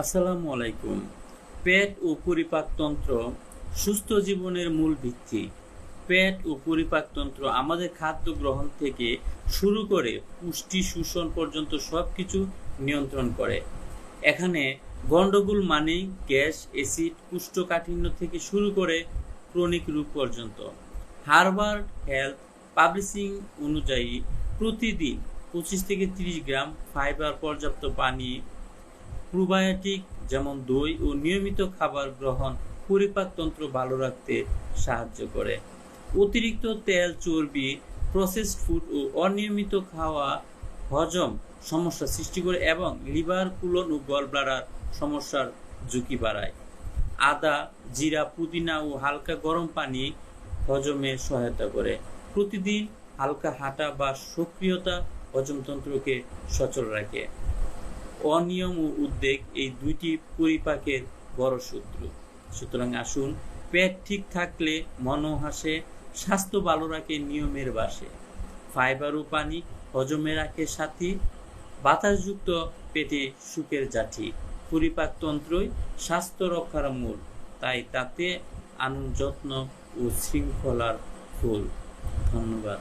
আসসালামু আলাইকুম। পেট ও পরিপাকতন্ত্র সুস্থ জীবনের মূল ভিত্তি। পেট ও পরিপাকতন্ত্র আমাদের খাদ্য গ্রহণ থেকে শুরু করে পুষ্টি, শোষণ পর্যন্ত সবকিছু নিয়ন্ত্রণ করে। এখানে গন্ডগোল মানে গ্যাস, অ্যাসিড কুষ্ঠকাঠিন্য থেকে শুরু করে ক্রনিক রূপ পর্যন্ত। হার্ভার্ড হেলথ পাবলিশিং অনুযায়ী প্রতিদিন পঁচিশ থেকে তিরিশ গ্রাম ফাইবার পর্যাপ্ত পানি প্রোবায়োটিক, যেমন দই ও নিয়মিত খাবার গ্রহণ পরিপাকতন্ত্র ভালো রাখতে সাহায্য করে। অতিরিক্ত তেল, চর্বি প্রসেসড ফুড ও অনিয়মিত খাওয়া হজম সমস্যা সৃষ্টি করে এবং লিভার কুলন ও গলব্লাডার সমস্যার ঝুঁকি বাড়ায়। আদা, জিরা, পুদিনা ও হালকা গরম পানি হজমে সহায়তা করে। প্রতিদিন হালকা হাঁটা বা সক্রিয়তা হজমতন্ত্রকে সচল রাখে। অনিয়ম ও উদ্বেগ এই দুইটি পরিপাকের বড় শত্রু। সুতরাং আসুন, পেট ঠিক থাকলে মনও হাসে, স্বাস্থ্য ভালো রাখে নিয়মের বাসে। ফাইবার ও পানি হজমে রাখে সাথী, বাতাসযুক্ত পেটে সুখের জাঠি। পরিপাকতন্ত্রই স্বাস্থ্য রক্ষার মূল, তাই তাতে আনন্দ যত্ন ও শৃঙ্খলার ফুল। ধন্যবাদ।